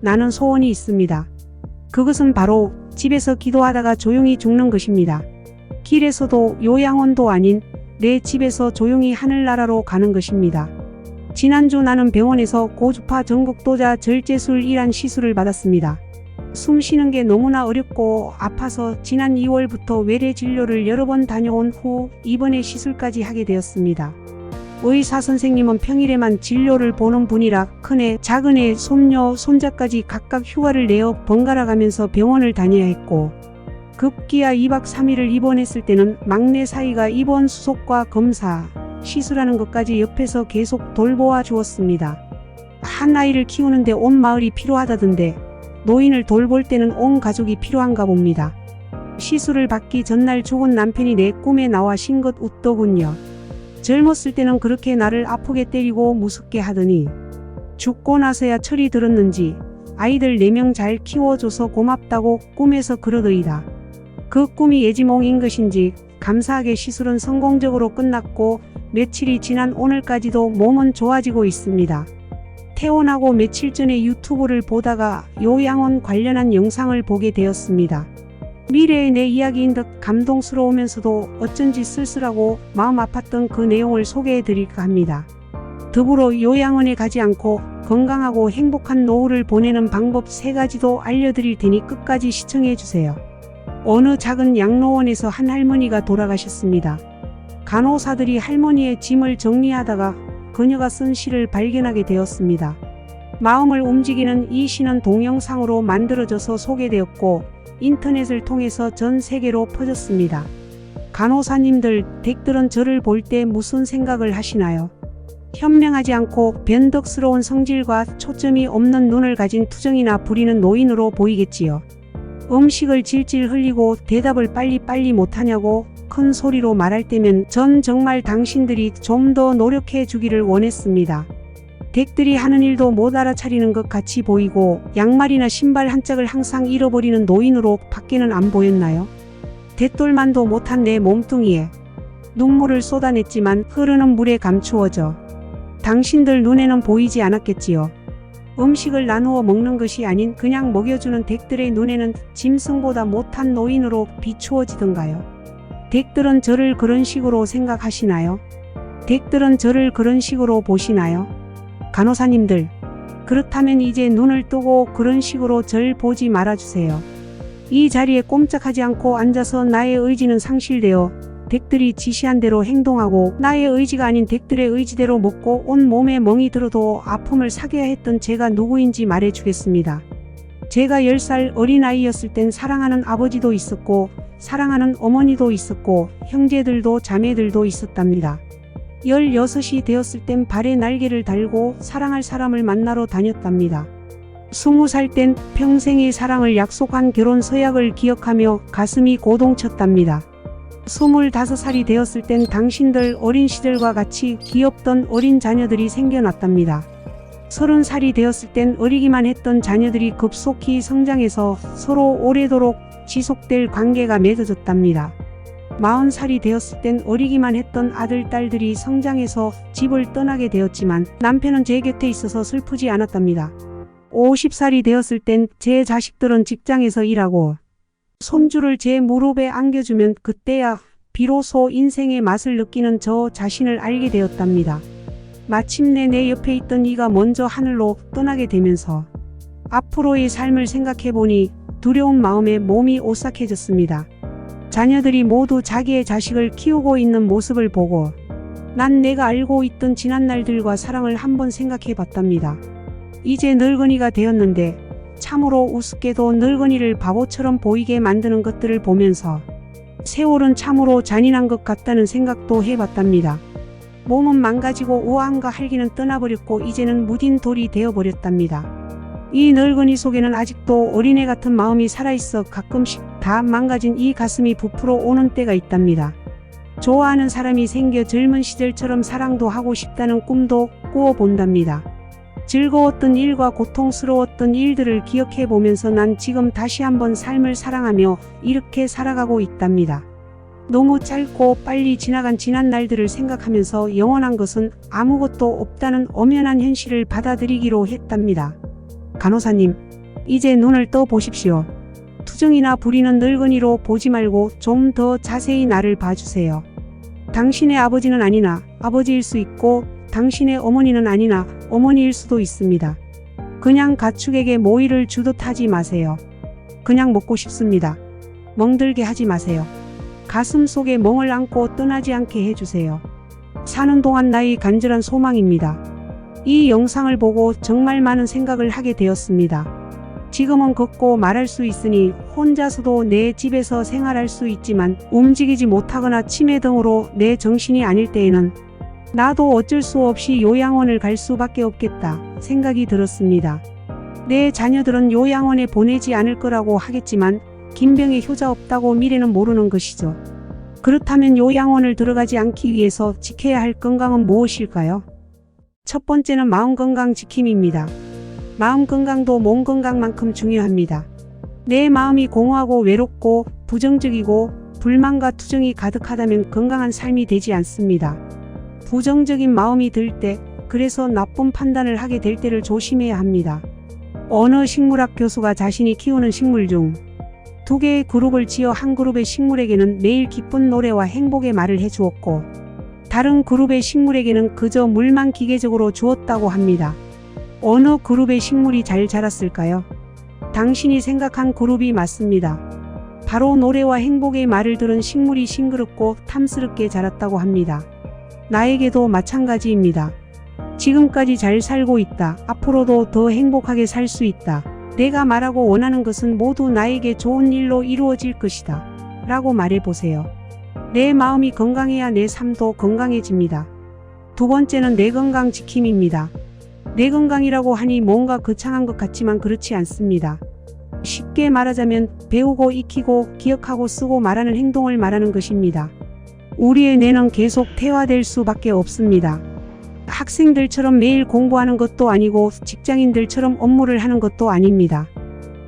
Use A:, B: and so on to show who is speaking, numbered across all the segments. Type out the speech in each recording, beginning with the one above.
A: 나는 소원이 있습니다. 그것은 바로 집에서 기도하다가 조용히 죽는 것입니다. 길에서도 요양원도 아닌 내 집에서 조용히 하늘나라로 가는 것입니다. 지난주 나는 병원에서 고주파 전국도자 절제술 이란 시술을 받았습니다. 숨 쉬는 게 너무나 어렵고 아파서 지난 2월부터 외래 진료를 여러 번 다녀온 후 이번에 시술까지 하게 되었습니다. 의사 선생님은 평일에만 진료를 보는 분이라 큰애, 작은애, 손녀, 손자까지 각각 휴가를 내어 번갈아 가면서 병원을 다녀야 했고 급기야 2박 3일을 입원했을 때는 막내 사이가 입원 수속과 검사, 시술하는 것까지 옆에서 계속 돌보아 주었습니다. 한 아이를 키우는데 온 마을이 필요하다던데 노인을 돌볼 때는 온 가족이 필요한가 봅니다. 시술을 받기 전날 죽은 남편이 내 꿈에 나와 싱긋 웃더군요. 젊었을 때는 그렇게 나를 아프게 때리고 무섭게 하더니 죽고 나서야 철이 들었는지 아이들 4명 잘 키워줘서 고맙다고 꿈에서 그러더이다. 그 꿈이 예지몽인 것인지 감사하게 시술은 성공적으로 끝났고 며칠이 지난 오늘까지도 몸은 좋아지고 있습니다. 퇴원하고 며칠 전에 유튜브를 보다가 요양원 관련한 영상을 보게 되었습니다. 미래의 내 이야기인 듯 감동스러우면서도 어쩐지 쓸쓸하고 마음 아팠던 그 내용을 소개해 드릴까 합니다. 더불어 요양원에 가지 않고 건강하고 행복한 노후를 보내는 방법 세 가지도 알려드릴 테니 끝까지 시청해 주세요. 어느 작은 양로원에서 한 할머니가 돌아가셨습니다. 간호사들이 할머니의 짐을 정리하다가 그녀가 쓴 시를 발견하게 되었습니다. 마음을 움직이는 이 시는 동영상으로 만들어져서 소개되었고 인터넷을 통해서 전 세계로 퍼졌습니다. 간호사님들, 댁들은 저를 볼 때 무슨 생각을 하시나요? 현명하지 않고 변덕스러운 성질과 초점이 없는 눈을 가진 투정이나 부리는 노인으로 보이겠지요. 음식을 질질 흘리고 대답을 빨리빨리 못하냐고 큰 소리로 말할 때면 전 정말 당신들이 좀 더 노력해 주기를 원했습니다. 댁들이 하는 일도 못 알아차리는 것 같이 보이고 양말이나 신발 한 짝을 항상 잃어버리는 노인으로 밖에는 안 보였나요? 대돌만도 못한 내 몸뚱이에 눈물을 쏟아냈지만 흐르는 물에 감추어져 당신들 눈에는 보이지 않았겠지요. 음식을 나누어 먹는 것이 아닌 그냥 먹여주는 댁들의 눈에는 짐승보다 못한 노인으로 비추어지던가요. 댁들은 저를 그런 식으로 생각하시나요? 댁들은 저를 그런 식으로 보시나요? 간호사님들, 그렇다면 이제 눈을 뜨고 그런 식으로 절 보지 말아주세요. 이 자리에 꼼짝하지 않고 앉아서 나의 의지는 상실되어 댁들이 지시한 대로 행동하고 나의 의지가 아닌 댁들의 의지대로 먹고 온 몸에 멍이 들어도 아픔을 사겨야 했던 제가 누구인지 말해주겠습니다. 제가 10살 어린아이였을 땐 사랑하는 아버지도 있었고 사랑하는 어머니도 있었고 형제들도 자매들도 있었답니다. 16이 되었을 땐 발에 날개를 달고 사랑할 사람을 만나러 다녔답니다. 20살 땐 평생의 사랑을 약속한 결혼 서약을 기억하며 가슴이 고동쳤답니다. 25살이 되었을 땐 당신들 어린 시절과 같이 귀엽던 어린 자녀들이 생겨났답니다. 30살이 되었을 땐 어리기만 했던 자녀들이 급속히 성장해서 서로 오래도록 지속될 관계가 맺어졌답니다. 40살이 되었을 땐 어리기만 했던 아들, 딸들이 성장해서 집을 떠나게 되었지만 남편은 제 곁에 있어서 슬프지 않았답니다. 50살이 되었을 땐 제 자식들은 직장에서 일하고 손주를 제 무릎에 안겨주면 그때야 비로소 인생의 맛을 느끼는 저 자신을 알게 되었답니다. 마침내 내 옆에 있던 이가 먼저 하늘로 떠나게 되면서 앞으로의 삶을 생각해보니 두려운 마음에 몸이 오싹해졌습니다. 자녀들이 모두 자기의 자식을 키우고 있는 모습을 보고 난 내가 알고 있던 지난 날들과 사랑을 한번 생각해 봤답니다. 이제 늙은이가 되었는데 참으로 우습게도 늙은이를 바보처럼 보이게 만드는 것들을 보면서 세월은 참으로 잔인한 것 같다는 생각도 해 봤답니다. 몸은 망가지고 우아함과 활기는 떠나버렸고 이제는 무딘 돌이 되어버렸답니다. 이 늙은이 속에는 아직도 어린애 같은 마음이 살아있어 가끔씩 다 망가진 이 가슴이 부풀어 오는 때가 있답니다. 좋아하는 사람이 생겨 젊은 시절처럼 사랑도 하고 싶다는 꿈도 꾸어 본답니다. 즐거웠던 일과 고통스러웠던 일들을 기억해 보면서 난 지금 다시 한번 삶을 사랑하며 이렇게 살아가고 있답니다. 너무 짧고 빨리 지나간 지난 날들을 생각하면서 영원한 것은 아무것도 없다는 엄연한 현실을 받아들이기로 했답니다. 간호사님, 이제 눈을 떠 보십시오. 투정이나 부리는 늙은이로 보지 말고 좀 더 자세히 나를 봐주세요. 당신의 아버지는 아니나 아버지일 수 있고 당신의 어머니는 아니나 어머니일 수도 있습니다. 그냥 가축에게 모이를 주듯 하지 마세요. 그냥 먹고 싶습니다. 멍들게 하지 마세요. 가슴 속에 멍을 안고 떠나지 않게 해주세요. 사는 동안 나의 간절한 소망입니다. 이 영상을 보고 정말 많은 생각을 하게 되었습니다. 지금은 걷고 말할 수 있으니 혼자서도 내 집에서 생활할 수 있지만 움직이지 못하거나 치매 등으로 내 정신이 아닐 때에는 나도 어쩔 수 없이 요양원을 갈 수밖에 없겠다 생각이 들었습니다. 내 자녀들은 요양원에 보내지 않을 거라고 하겠지만 김병에 효자 없다고 미래는 모르는 것이죠. 그렇다면 요양원을 들어가지 않기 위해서 지켜야 할 건강은 무엇일까요? 첫 번째는 마음 건강 지킴입니다. 마음 건강도 몸 건강만큼 중요합니다. 내 마음이 공허하고 외롭고 부정적이고 불만과 투정이 가득하다면 건강한 삶이 되지 않습니다. 부정적인 마음이 들 때, 그래서 나쁜 판단을 하게 될 때를 조심해야 합니다. 어느 식물학 교수가 자신이 키우는 식물 중 두 개의 그룹을 지어 한 그룹의 식물에게는 매일 기쁜 노래와 행복의 말을 해주었고, 다른 그룹의 식물에게는 그저 물만 기계적으로 주었다고 합니다. 어느 그룹의 식물이 잘 자랐을까요? 당신이 생각한 그룹이 맞습니다. 바로 노래와 행복의 말을 들은 식물이 싱그럽고 탐스럽게 자랐다고 합니다. 나에게도 마찬가지입니다. 지금까지 잘 살고 있다. 앞으로도 더 행복하게 살 수 있다. 내가 말하고 원하는 것은 모두 나에게 좋은 일로 이루어질 것이다. 라고 말해보세요. 내 마음이 건강해야 내 삶도 건강해집니다. 두 번째는 내 건강 지킴입니다. 내 건강이라고 하니 뭔가 거창한 것 같지만 그렇지 않습니다. 쉽게 말하자면 배우고 익히고 기억하고 쓰고 말하는 행동을 말하는 것입니다. 우리의 뇌는 계속 퇴화될 수밖에 없습니다. 학생들처럼 매일 공부하는 것도 아니고 직장인들처럼 업무를 하는 것도 아닙니다.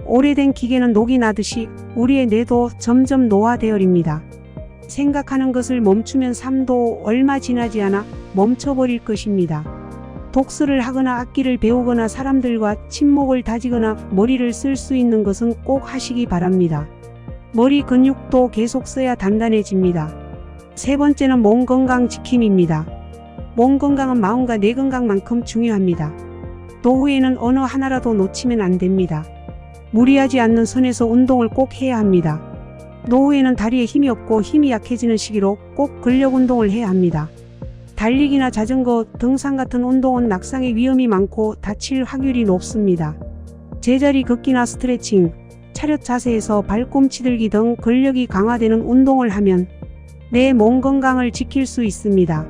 A: 오래된 기계는 녹이 나듯이 우리의 뇌도 점점 노화되어립니다. 생각하는 것을 멈추면 삶도 얼마 지나지 않아 멈춰버릴 것입니다. 독서를 하거나 악기를 배우거나 사람들과 친목을 다지거나 머리를 쓸 수 있는 것은 꼭 하시기 바랍니다. 머리 근육도 계속 써야 단단해집니다. 세 번째는 몸 건강 지킴입니다. 몸 건강은 마음과 내 건강만큼 중요합니다. 노후에는 어느 하나라도 놓치면 안 됩니다. 무리하지 않는 선에서 운동을 꼭 해야 합니다. 노후에는 다리에 힘이 없고 힘이 약해지는 시기로 꼭 근력 운동을 해야 합니다. 달리기나 자전거, 등산 같은 운동은 낙상의 위험이 많고 다칠 확률이 높습니다. 제자리 걷기나 스트레칭, 차렷 자세에서 발꿈치 들기 등 근력이 강화되는 운동을 하면 내 몸 건강을 지킬 수 있습니다.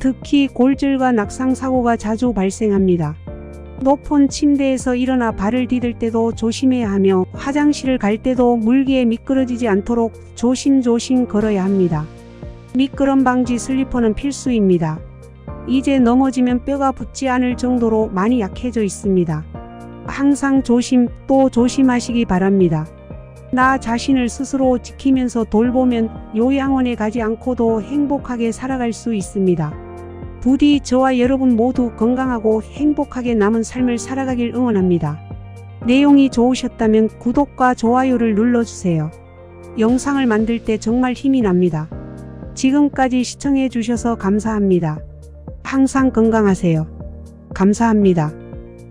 A: 특히 골절과 낙상 사고가 자주 발생합니다. 높은 침대에서 일어나 발을 디딜 때도 조심해야 하며 화장실을 갈 때도 물기에 미끄러지지 않도록 조심조심 걸어야 합니다. 미끄럼 방지 슬리퍼는 필수입니다. 이제 넘어지면 뼈가 붙지 않을 정도로 많이 약해져 있습니다. 항상 조심 또 조심하시기 바랍니다. 나 자신을 스스로 지키면서 돌보면 요양원에 가지 않고도 행복하게 살아갈 수 있습니다. 부디 저와 여러분 모두 건강하고 행복하게 남은 삶을 살아가길 응원합니다. 내용이 좋으셨다면 구독과 좋아요를 눌러주세요. 영상을 만들 때 정말 힘이 납니다. 지금까지 시청해 주셔서 감사합니다. 항상 건강하세요. 감사합니다.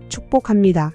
A: 축복합니다.